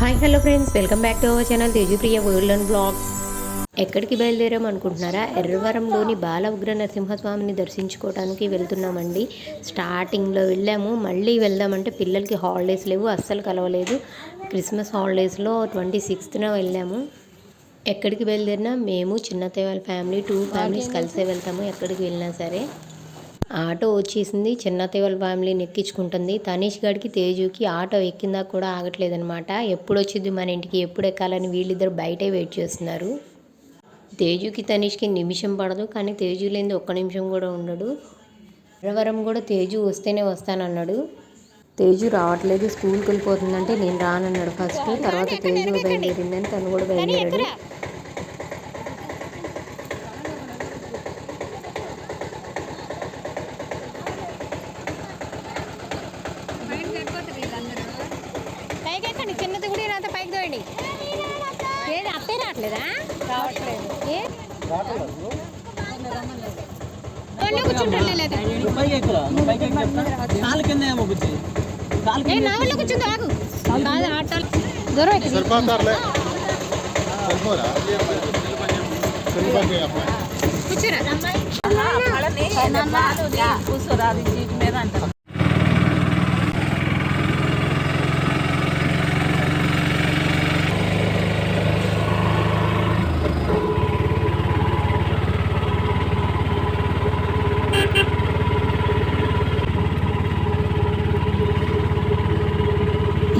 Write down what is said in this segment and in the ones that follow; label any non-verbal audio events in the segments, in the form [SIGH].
Hi hello friends welcome back to our channel Tejupriya world and vlogs ఎక్కడికి బయలుదేరాం అనుకుంటున్నారా? ఎర్రవరంలోని బాల ఉగ్ర నరసింహస్వామిని దర్శించుకోవడానికి వెళ్తున్నామండి. స్టార్టింగ్లో వెళ్ళాము. మళ్ళీ వెళ్దామంటే పిల్లలకి హాలిడేస్ లేవు. అస్సలు కలవలేదు. క్రిస్మస్ హాలిడేస్లో ట్వంటీ సిక్స్త్న వెళ్ళాము. ఎక్కడికి బయలుదేరినా మేము చిన్నత్తయ్య వాళ్ళ ఫ్యామిలీ టూ ఫ్యామిలీస్ కలిసే వెళ్తాము ఎక్కడికి వెళ్ళినా సరే. ఆటో వచ్చేసింది. చిన్నత్తయ్య వాళ్ళ ఫ్యామిలీని ఎక్కించుకుంటుంది తనీష్ గడికి తేజుకి ఆటో ఎక్కిందా కూడా ఆగట్లేదనమాట ఎప్పుడు వచ్చింది మన ఇంటికి ఎప్పుడు ఎక్కాలని వీళ్ళిద్దరు బయటే వెయిట్ చేస్తున్నారు. తేజుకి తనీష్కి నిమిషం పడదు. కానీ తేజు లేని ఒక్క నిమిషం కూడా ఉండడు. ఎర్రవరం కూడా తేజు వస్తేనే వస్తానన్నాడు. తేజు రావట్లేదు. స్కూల్కి వెళ్ళిపోతుందంటే నేను రానన్నాడు ఫస్ట్. తర్వాత తేజు బయలుదేరిందని తను కూడా బయలుదేరాడు. పైకి ఎక్కండి చిన్నది కూడా అంతా పైకి తోయండి ఏది అత్తే రావట్లేదా రావట్లేదు ఏ కూర్చుంటారు లేదా పైకి ఎక్కురా నువ్వు పైకి ఎక్కి చెప్తా కాలు కింద ఏమో బుజ్జి కాలు ఏ నా వాళ్ళు కూర్చుంది ఆగు కాదు ఆటోలు దూరం ఎక్కి సరిపోతారులే సరిపోరా సరిపోతాయి అమ్మాయి కూర్చోరా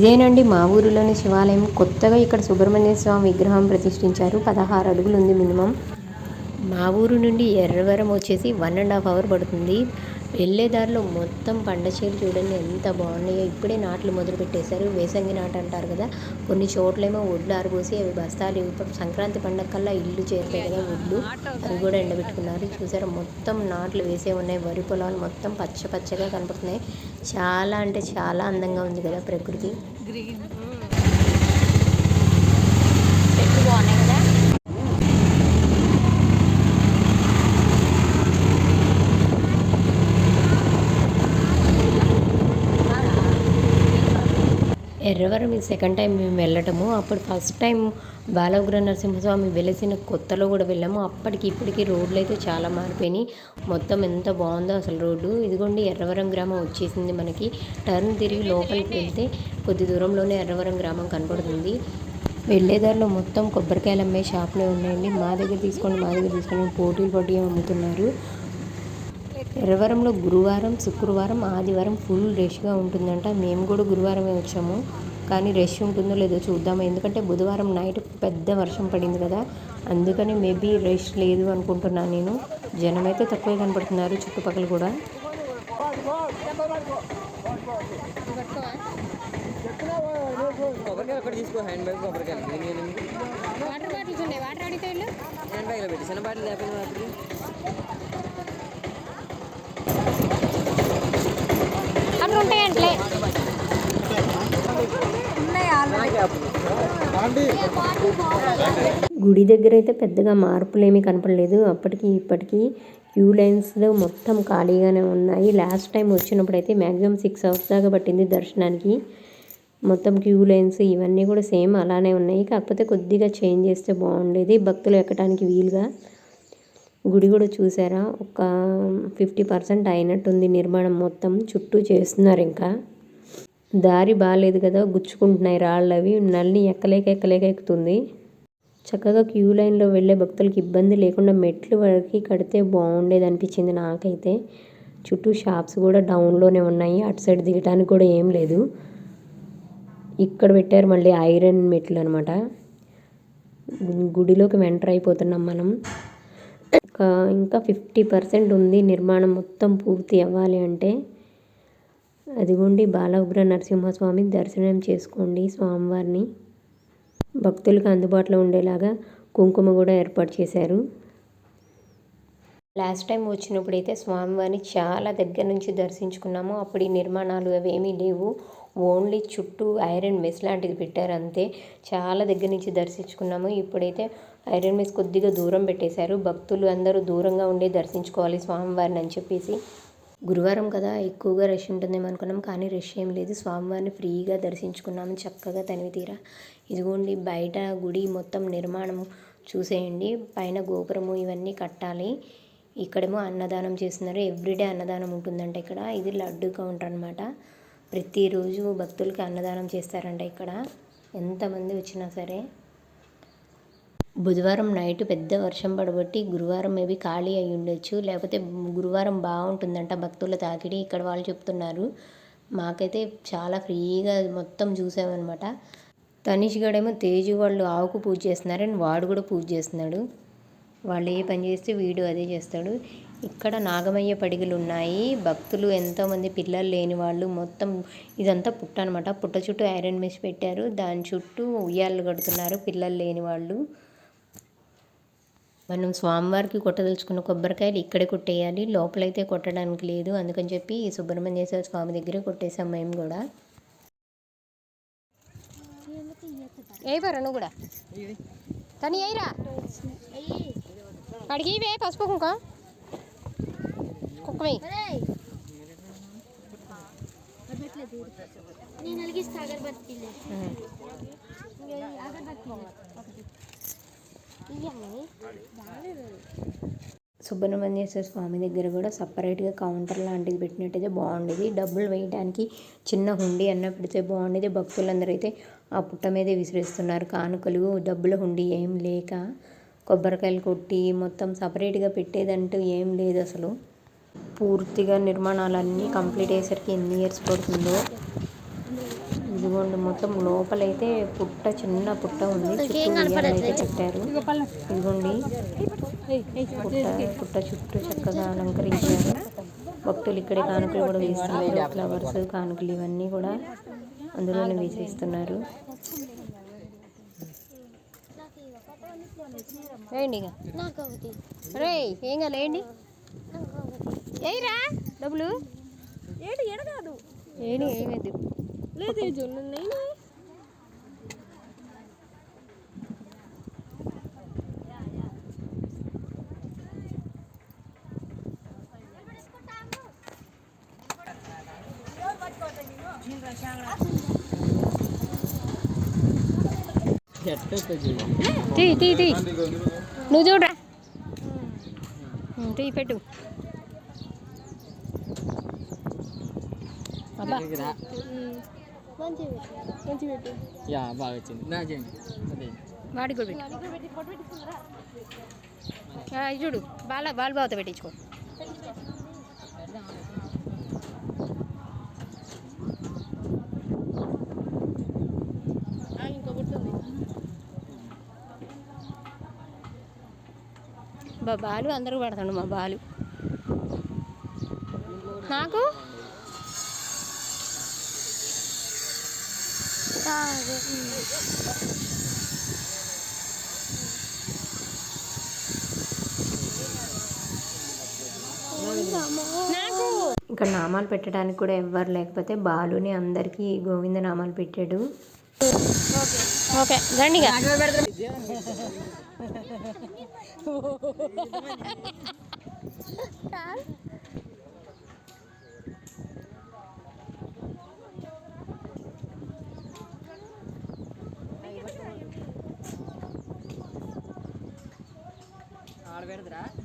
ఇదేనండి మా ఊరిలోని శివాలయం కొత్తగా ఇక్కడ సుబ్రహ్మణ్య స్వామి విగ్రహం ప్రతిష్ఠించారు. పదహారు అడుగులు ఉంది మినిమం. మా ఊరు నుండి ఎర్రవరం వచ్చేసి వన్ అండ్ హాఫ్ అవర్ పడుతుంది. వెళ్ళే దారిలో మొత్తం పండచేలు చూడండి ఎంత బాగున్నాయో. ఇప్పుడే నాట్లు మొదలు పెట్టేశారు. వేసంగి నాటు అంటారు కదా కొన్ని చోట్లేమో వడ్లు ఆరబోసి అవి బస్తాలు ఇప్పుడు సంక్రాంతి పండగ కల్లా ఇల్లు చేరుతాయి కదా వడ్లు అవి కూడా ఎండబెట్టుకున్నారు. చూసారు మొత్తం నాట్లు వేసే ఉన్నాయి. వరి పొలాలు మొత్తం పచ్చ పచ్చగా కనపడుతున్నాయి. చాలా అంటే చాలా అందంగా ఉంది కదా ప్రకృతి. గ్రీన్ బాగున్నాయి కదా ఎర్రవరం ఇది సెకండ్ టైం మేము వెళ్ళటము. అప్పుడు ఫస్ట్ టైం బాలవుగ్ర నరసింహస్వామి వెలిసిన కొత్తలో కూడా వెళ్ళాము. అప్పటికి ఇప్పటికి రోడ్లు అయితే చాలా మారిపోయినాయి. మొత్తం ఎంత బాగుందో అసలు రోడ్డు. ఇదిగోండి ఎర్రవరం గ్రామం వచ్చేసింది మనకి. టర్న్ తిరిగి లోపలికి వెళ్తే కొద్ది దూరంలోనే ఎర్రవరం గ్రామం కనపడుతుంది. వెళ్ళేదారిలో మొత్తం కొబ్బరికాయలు అమ్మే షాపులే ఉన్నాయండి. మా దగ్గర తీసుకోండి మా దగ్గర తీసుకోండి పోటీలు పట్టి అమ్ముతున్నారు. ఎర్రవరంలో గురువారం శుక్రవారం ఆదివారం ఫుల్ రష్గా ఉంటుందంట. మేము కూడా గురువారమే వచ్చాము. కానీ రష్ ఉంటుందో లేదో చూద్దాం ఎందుకంటే బుధవారం నైట్ పెద్ద వర్షం పడింది కదా. అందుకని మేబీ రష్ లేదు అనుకుంటున్నాను నేను. జనం అయితే తక్కువే కనపడుతున్నారు చుట్టుపక్కల కూడా. కొబ్బరికాయ ఒకటి తీసుకో హ్యాండ్ బ్యాగ్ కొబ్బరికాయలు ఏం చేయాలి వాటర్ బాటిల్స్ ఉన్నాయి వాటర్ అడిగితే హ్యాండ్ బ్యాగ్లో పెట్టి. చిన్న బాటిల్ లేకపోయినా ఉంటాయంటలే గుడి దగ్గర అయితే పెద్దగా మార్పులు ఏమీ కనపడలేదు. అప్పటికి ఇప్పటికి క్యూ లైన్స్లో మొత్తం ఖాళీగానే ఉన్నాయి. లాస్ట్ టైం వచ్చినప్పుడు అయితే మ్యాక్సిమం సిక్స్ అవర్స్ దాకా పట్టింది దర్శనానికి. మొత్తం క్యూ లైన్స్ ఇవన్నీ కూడా సేమ్ అలానే ఉన్నాయి. కాకపోతే కొద్దిగా చేంజ్ చేస్తే బాగుండేది. భక్తులు ఎక్కడానికి వీలుగా. గుడి కూడా చూసారా? ఒక ఫిఫ్టీ పర్సెంట్ అయినట్టుంది నిర్మాణం మొత్తం. చుట్టూ చేస్తున్నారు ఇంకా. దారి బాగాలేదు కదా గుచ్చుకుంటున్నాయి రాళ్ళు అవి. నల్ని ఎక్కలేక ఎక్కలేక ఎక్కుతుంది. చక్కగా క్యూ లైన్లో వెళ్ళే భక్తులకి ఇబ్బంది లేకుండా మెట్లు వరకు కడితే బాగుండేది అనిపించింది నాకైతే. చుట్టూ షాప్స్ కూడా డౌన్లోనే ఉన్నాయి. అటు సైడ్ దిగడానికి కూడా ఏం లేదు. ఇక్కడ పెట్టారు మళ్ళీ ఐరన్ మెట్లు అనమాట గుడిలోకి వెంటర్ అయిపోతున్నాం మనం. ఒక ఇంకా ఫిఫ్టీ పర్సెంట్ ఉంది నిర్మాణం మొత్తం పూర్తి అవ్వాలి అంటే. అదిగోండి బాలఉగ్ర నరసింహస్వామి దర్శనం చేసుకోండి స్వామివారిని. భక్తులకు అందుబాటులో ఉండేలాగా కుంకుమ కూడా ఏర్పాటు చేశారు. లాస్ట్ టైం వచ్చినప్పుడైతే స్వామివారిని చాలా దగ్గర నుంచి దర్శించుకున్నాము. అప్పుడు ఈ నిర్మాణాలు అవేమీ లేవు. ఓన్లీ చుట్టూ ఐరన్ మెస్ లాంటిది పెట్టారు అంతే. చాలా దగ్గర నుంచి దర్శించుకున్నాము. ఇప్పుడైతే ఐరన్ మెస్ కొద్దిగా దూరం పెట్టేశారు. భక్తులు అందరూ దూరంగా ఉండి దర్శించుకోవాలి స్వామివారిని అని చెప్పేసి. గురువారం కదా ఎక్కువగా రష్ ఉంటుందేమో అనుకున్నాం కానీ రష్ ఏం లేదు. స్వామివారిని ఫ్రీగా దర్శించుకున్నాము చక్కగా తనివి తీరా ఇదిగోండి బయట గుడి మొత్తం నిర్మాణం చూసేయండి. పైన గోపురము ఇవన్నీ కట్టాలి. ఇక్కడేమో అన్నదానం చేస్తున్నారు. ఎవ్రీడే అన్నదానం ఉంటుందంట ఇక్కడ. ఇది లడ్డు కౌంటర్ అనమాట ప్రతిరోజు భక్తులకి అన్నదానం చేస్తారంట ఇక్కడ. ఎంతమంది వచ్చినా సరే. బుధవారం నైట్ పెద్ద వర్షం పడబట్టి గురువారం మేబీ ఖాళీ అయి ఉండొచ్చు. లేకపోతే గురువారం బాగుంటుందంట భక్తుల తాకిడి. ఇక్కడ వాళ్ళు చెప్తున్నారు. మాకైతే చాలా ఫ్రీగా మొత్తం చూసామన్నమాట. తనీష్ గడేమో తేజు వాళ్ళు ఆవుకు పూజ చేస్తున్నారు అండ్ వాడు కూడా పూజ చేస్తున్నాడు. వాళ్ళు ఏ పని చేస్తే వీడు అదే చేస్తాడు. ఇక్కడ నాగమయ్య పడిగులు ఉన్నాయి భక్తులు ఎంతోమంది పిల్లలు లేని వాళ్ళు మొత్తం ఇదంతా పుట్ట అనమాట పుట్ట చుట్టూ ఐరన్ మెష్ పెట్టారు. దాని చుట్టూ ఉయ్యాలు కడుతున్నారు పిల్లలు లేని వాళ్ళు. మనం స్వామివారికి కొట్టదలుచుకున్న కొబ్బరికాయలు ఇక్కడే కొట్టేయాలి. లోపలైతే కొట్టడానికి లేదు. అందుకని చెప్పి సుబ్రహ్మణ్యేశ్వర స్వామి దగ్గరే కొట్టేసాం మేము కూడా. నువ్వు కూడా. కానీ అడిగి పసుపు కుంక కుక్క వేయి నేను అలిగిస్తా అగరబత్తి సుబ్రహ్మణ్యేశ్వర స్వామి దగ్గర కూడా సపరేట్గా కౌంటర్ లాంటిది పెట్టినట్టయితే బాగుండేది. డబ్బులు వేయడానికి చిన్న హుండీ అన్న పెడితే బాగుండేది. భక్తులందరూ అయితే ఆ పుట్ట మీదే విసిరేస్తున్నారు. కానుకలు డబ్బుల హుండీ ఏం లేక కొబ్బరికాయలు కొట్టి మొత్తం సపరేట్గా పెట్టేదంటూ ఏం లేదు అసలు. పూర్తిగా నిర్మాణాలన్నీ కంప్లీట్ అయ్యేసరికి ఎన్ని ఇయర్స్ పడుతుందో? ఇదిగోండి మొత్తం లోపలైతే పుట్ట చిన్న పుట్ట ఉంది. అయితే పెట్టారు. ఇదిగోండి. పుట్ట పుట్ట చుట్టూ చక్కగా అలంకరించారు. భక్తులు ఇక్కడే కానుకలు కూడా వేస్తున్నారు. ఫ్లవర్స్ కానుకలు ఇవన్నీ కూడా అందులోనే వేసేస్తున్నారు. రే ఏం కాదు వేయరా డబ్బులు. ఏడు ఎడగాదు ఏని ఏమేది లేదు. నేను ఎట్ట వస్తుంది తీ తీ తీ. నువ్వు చూడరా తీ పెట్టు అబ్బా రా మంచిది మంచి పెట్టు యా బాగా వచ్చింది. నా చేయండి. అదే. వాడికి కూడా పెట్టు. ఆ, ఇది చూడు. బాల బాల్ బావతో పెట్టించుకో. బాలు అందరూ పడతాడు మా బాలు. నాకు? నాకు ఇక్కడ నామాలు పెట్టడానికి కూడా ఎవ్వరు లేకపోతే బాలుని అందరికీ గోవింద నామాలు పెట్టాడు. ఓకే రండి ఇక. [LAUGHS]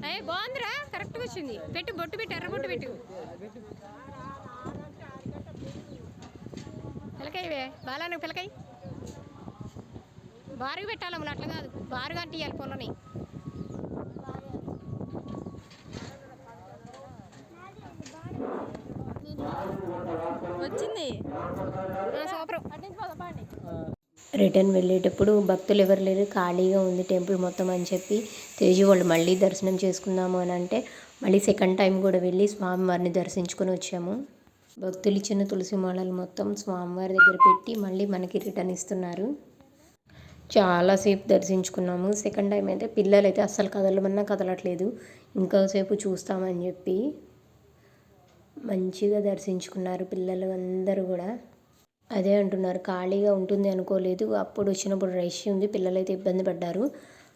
అయ్యి బాగుందిరా. కరెక్ట్గా వచ్చింది. పెట్టు బొట్టు పెట్టు ఎర్ర బొట్టు పెట్టు. పిలకాయవే బాలానికి పిలకాయ. బారుగా పెట్టాలి అమ్ములు అట్లా కాదు. బారుగా అంటే ఇవ్వాలి పొలని వచ్చింది. సూపర్. రిటర్న్ వెళ్ళేటప్పుడు భక్తులు ఎవరు లేరు ఖాళీగా ఉంది టెంపుల్ మొత్తం అని చెప్పి తేజు వాళ్ళు మళ్ళీ దర్శనం చేసుకుందాము అని అంటే మళ్ళీ సెకండ్ టైం కూడా వెళ్ళి స్వామివారిని దర్శించుకొని వచ్చాము. భక్తులు ఇచ్చిన తులసి మాలలు మొత్తం స్వామివారి దగ్గర పెట్టి మళ్ళీ మనకి రిటర్న్ ఇస్తున్నారు. చాలాసేపు దర్శించుకున్నాము. సెకండ్ టైం అయితే పిల్లలు అయితే అస్సలు కదలమన్నా కదలట్లేదు. ఇంకోసేపు చూస్తామని చెప్పి మంచిగా దర్శించుకున్నారు పిల్లలు అందరూ కూడా. అదే అంటున్నారు. ఖాళీగా ఉంటుంది అనుకోలేదు. అప్పుడు వచ్చినప్పుడు రష్ ఉంది. పిల్లలైతే ఇబ్బంది పడ్డారు.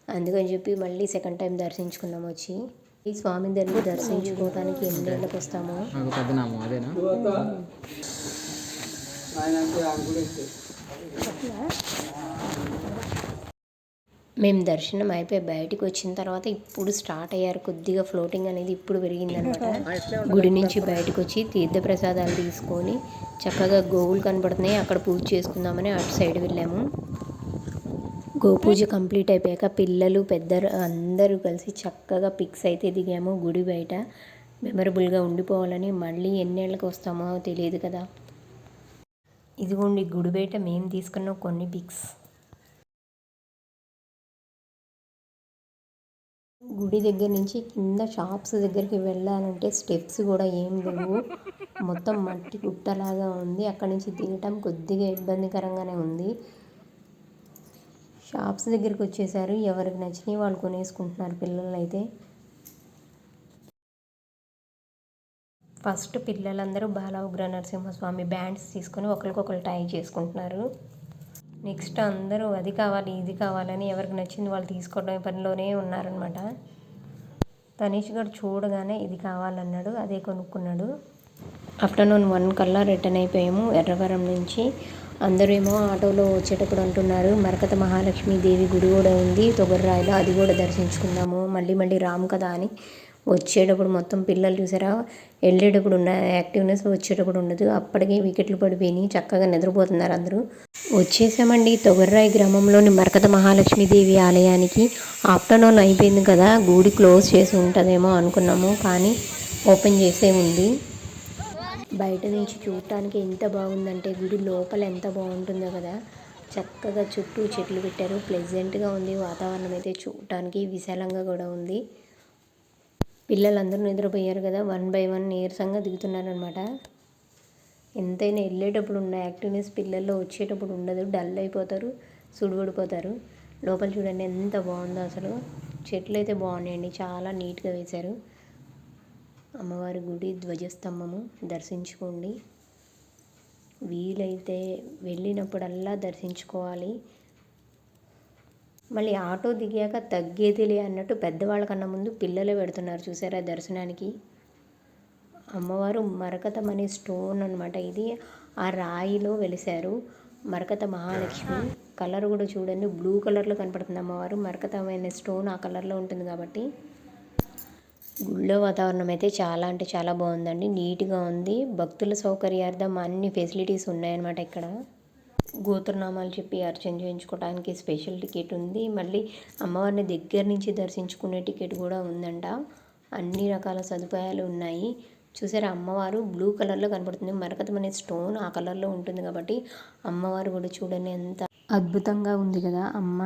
అందుకని చెప్పి మళ్ళీ సెకండ్ టైం దర్శించుకున్నాం వచ్చి. ఈ స్వామి దగ్గర దర్శించుకోవడానికి ఎన్ని ఏళ్ళకి వస్తామో? అదేనా? మేము దర్శనం అయిపోయి బయటికి వచ్చిన తర్వాత ఇప్పుడు స్టార్ట్ అయ్యారు కొద్దిగా ఫ్లోటింగ్ అనేది ఇప్పుడు పెరిగిందనమాట. గుడి నుంచి బయటకు వచ్చి తీర్థప్రసాదాలు తీసుకొని చక్కగా గోవులు కనబడుతున్నాయి. అక్కడ పూజ చేసుకుందామని అటు సైడ్ వెళ్ళాము. గోపూజ కంప్లీట్ అయిపోయాక పిల్లలు పెద్దలు అందరూ కలిసి చక్కగా పిక్స్ అయితే దిగాము గుడి బయట. మెమరబుల్గా ఉండిపోవాలని మళ్ళీ ఎన్నేళ్ళకి వస్తామో తెలియదు కదా. ఇదిగోండి గుడి బయట మేము తీసుకున్న కొన్ని పిక్స్. గుడి దగ్గర నుంచి కింద షాప్స్ దగ్గరికి వెళ్ళాలంటే స్టెప్స్ కూడా ఏం లేవు. మొత్తం మట్టి గుట్టలాగా ఉంది. అక్కడి నుంచి దిగటం కొద్దిగా ఇబ్బందికరంగానే ఉంది. షాప్స్ దగ్గరికి వచ్చేసారు. ఎవరికి నచ్చినవి వాళ్ళు కొనేసుకుంటున్నారు పిల్లలు అయితే ఫస్ట్ పిల్లలందరూ బాల ఉగ్ర నరసింహస్వామి బ్యాండ్స్ తీసుకొని ఒకరికొకరు టై చేసుకుంటున్నారు. నెక్స్ట్ అందరూ అది కావాలి ఇది కావాలని ఎవరికి నచ్చింది వాళ్ళు తీసుకోవడం పనిలోనే ఉన్నారనమాట తనీష్ గారు చూడగానే ఇది కావాలన్నాడు అదే కొనుక్కున్నాడు. ఆఫ్టర్నూన్ వన్ కల్లా రిటర్న్ అయిపోయాము. ఎర్రవరం నుంచి అందరూ ఏమో ఆటోలో వచ్చేటప్పుడు అంటున్నారు మరకత మహాలక్ష్మి దేవి గుడి కూడా ఉంది తొగర్రాయిలో అది కూడా దర్శించుకుందాము మళ్ళీ మళ్ళీ రాము కదా అని. వచ్చేటప్పుడు మొత్తం పిల్లలు చూసారా? వెళ్ళేటప్పుడు ఉన్న యాక్టివ్నెస్ వచ్చేటప్పుడు ఉండదు. అప్పటికే వికెట్లు పడిపోయినాయి. చక్కగా నిద్రపోతున్నారు అందరూ. వచ్చేసామండి తొగర్రాయి గ్రామంలోని మరకత మహాలక్ష్మి దేవి ఆలయానికి. ఆఫ్టర్నూన్ అయిపోయింది కదా. గుడి క్లోజ్ చేసి ఉంటుందేమో అనుకున్నాము. కానీ ఓపెన్ చేసే ఉంది. బయట నుంచి చూడటానికి ఎంత బాగుందంటే గుడి లోపల ఎంత బాగుంటుందో కదా. చక్కగా చుట్టూ చెట్లు పెట్టారు. ప్లెజెంట్గా ఉంది. వాతావరణం అయితే చూడటానికి విశాలంగా కూడా ఉంది. పిల్లలందరూ నిద్రపోయారు కదా వన్ బై వన్ నీరసంగా దిగుతున్నారనమాట. ఎంతైనా వెళ్ళేటప్పుడు ఉన్న యాక్టివ్నెస్ పిల్లల్లో వచ్చేటప్పుడు ఉండదు డల్ అయిపోతారు సుడిపడిపోతారు. లోపల చూడండి ఎంత బాగుందో అసలు. చెట్లు అయితే బాగున్నాయండి చాలా నీట్గా వేశారు. అమ్మవారి గుడి ధ్వజస్తంభము దర్శించుకోండి. వీలైతే వెళ్ళినప్పుడల్లా దర్శించుకోవాలి. మళ్ళీ ఆటో దిగాక తగ్గేదిలే అన్నట్టు పెద్దవాళ్ళకన్నా ముందు పిల్లలే పెడుతున్నారు చూసారా దర్శనానికి. అమ్మవారు మరకతం అనే స్టోన్ అనమాట ఇది. ఆ రాయిలో వెలిశారు మరకత మహాలక్ష్మి. కలర్ కూడా చూడండి బ్లూ కలర్లో కనపడుతుంది అమ్మవారు. మరకతమైన స్టోన్ ఆ కలర్లో ఉంటుంది కాబట్టి. గుళ్ళో వాతావరణం అయితే చాలా అంటే చాలా బాగుందండి. నీట్గా ఉంది. భక్తుల సౌకర్యార్థం అన్ని ఫెసిలిటీస్ ఉన్నాయన్నమాట ఇక్కడ. గోత్రనామాలు చెప్పి అర్చన చేయించుకోవడానికి స్పెషల్ టికెట్ ఉంది. మళ్ళీ అమ్మవారిని దగ్గర నుంచి దర్శించుకునే టికెట్ కూడా ఉందంట. అన్ని రకాల సదుపాయాలు ఉన్నాయి. చూసారా అమ్మవారు బ్లూ కలర్లో కనపడుతుంది. మరకతం అనే స్టోన్ ఆ కలర్లో ఉంటుంది కాబట్టి అమ్మవారు కూడా చూడండి ఎంత అద్భుతంగా ఉంది కదా అమ్మ.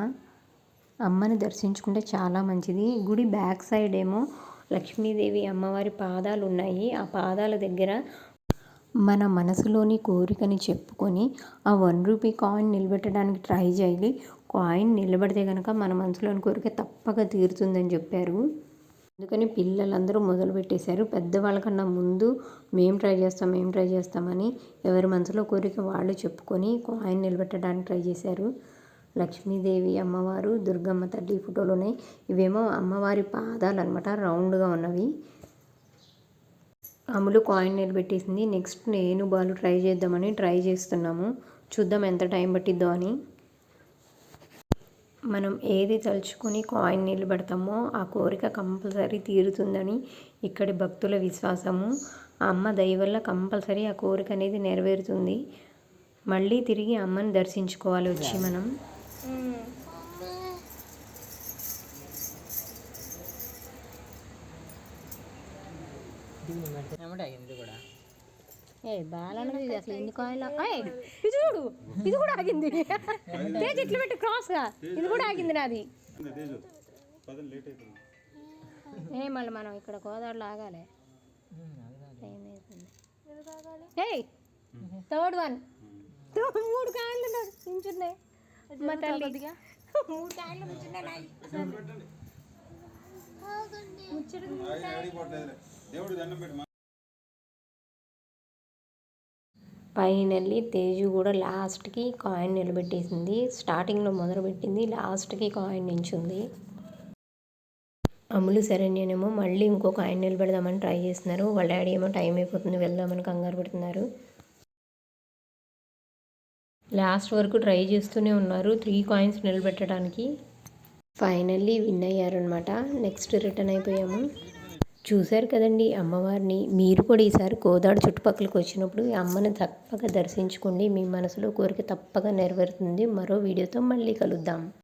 అమ్మని దర్శించుకుంటే చాలా మంచిది. గుడి బ్యాక్ సైడ్ ఏమో లక్ష్మీదేవి అమ్మవారి పాదాలు ఉన్నాయి. ఆ పాదాల దగ్గర మన మనసులోని కోరికని చెప్పుకొని ఆ వన్ రూపీ కాయిన్ నిలబెట్టడానికి ట్రై చేయాలి. కాయిన్ నిలబడితే కనుక మన మనసులోని కోరిక తప్పక తీరుతుందని చెప్పారు. అందుకని పిల్లలందరూ మొదలు పెట్టేశారు. పెద్దవాళ్ళకన్నా ముందు మేము ట్రై చేస్తాం మేము ట్రై చేస్తామని ఎవరి మనసులో కోరిక వాళ్ళు చెప్పుకొని కాయిన్ నిలబెట్టడానికి ట్రై చేశారు. లక్ష్మీదేవి అమ్మవారు దుర్గమ్మ తల్లి ఫోటోలు ఉన్నాయి. ఇవేమో అమ్మవారి పాదాలు అనమాట రౌండ్గా ఉన్నవి. అమలు కాయిన్ నిలబెట్టేసింది. నెక్స్ట్ నేను బాలు ట్రై చేద్దామని ట్రై చేస్తున్నాము. చూద్దాం ఎంత టైం పట్టిద్దో అని. మనం ఏది తలుచుకొని కాయిన్ నిలబెడతామో ఆ కోరిక కంపల్సరీ తీరుతుందని ఇక్కడి భక్తుల విశ్వాసము. ఆ అమ్మ దయ వల్ల కంపల్సరీ ఆ కోరిక అనేది నెరవేరుతుంది. మళ్ళీ తిరిగి అమ్మని దర్శించుకోవాలి వచ్చి మనం. Hmm. ఇది కూడా? ఏ బాలన్నది అసలు ఎన్ని కాయిన్లు ఏయ్, ఇది చూడు ఇది కూడా ఆగింది. తేజ్ ఇట్లా పెట్టి క్రాస్గా ఇది కూడా ఆగింది నాది. ఏ మళ్ళీ మనం ఇక్కడ గోదావరిలో ఆగాలి టైం ఏయ్ థర్డ్ వన్. మూడు కాయలు నించున్నాయి. మా తల్లి. మూడు కాయలు నించున్నాయి దేవుడు దండం పెట్టి ఫైనల్లీ తేజు కూడా లాస్ట్కి కాయిన్ నిలబెట్టేసింది. స్టార్టింగ్లో మొదలుపెట్టింది లాస్ట్కి కాయిన్ నించుంది. అమ్ములు శరణ్యనేమో మళ్ళీ ఇంకో కాయిన్ నిలబెడదామని ట్రై చేస్తున్నారు. వాళ్ళ డాడీ ఏమో టైం అయిపోతుంది వెళ్దామని కంగారు పెడుతున్నారు. లాస్ట్ వరకు ట్రై చేస్తూనే ఉన్నారు త్రీ కాయిన్స్ నిలబెట్టడానికి. ఫైనల్లీ విన్ అయ్యారనమాట నెక్స్ట్ రిటర్న్ అయిపోయాము. చూశారు కదండి అమ్మవారిని. మీరు కూడా ఈసారి గోదావరి చుట్టుపక్కలకి వచ్చినప్పుడు ఈ అమ్మని తప్పక దర్శించుకోండి. మీ మనసులో కోరిక తప్పక నెరవేరుతుంది. మరో వీడియోతో మళ్ళీ కలుద్దాం.